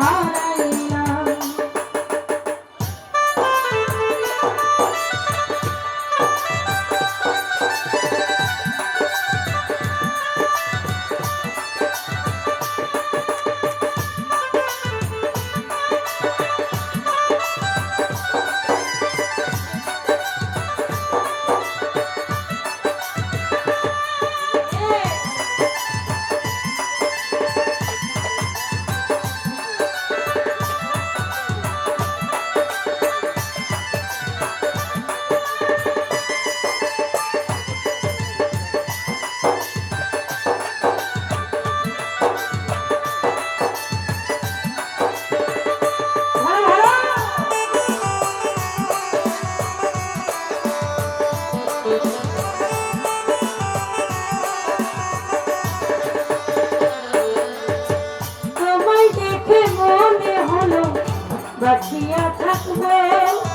হারা বাঁচিয়া থাকবে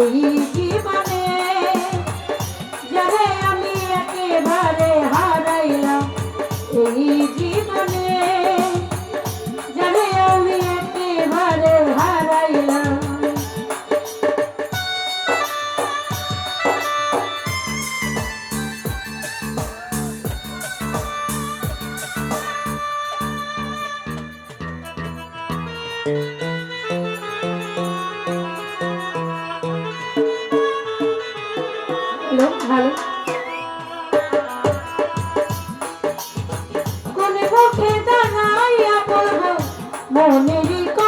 এই জীবনে যারে আমি একেবারে হারাইলাম। এই জীবনে যারে আমি একেবারে হারাইলাম। thank you জাহেরি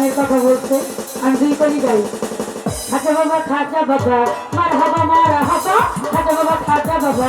গানের কথা বলছে। আমি দুই করি গাই। খাজা বাবা খাজা বাবা। মার হাবা মার হাবা। খাজা বাবা খাজা বাবা।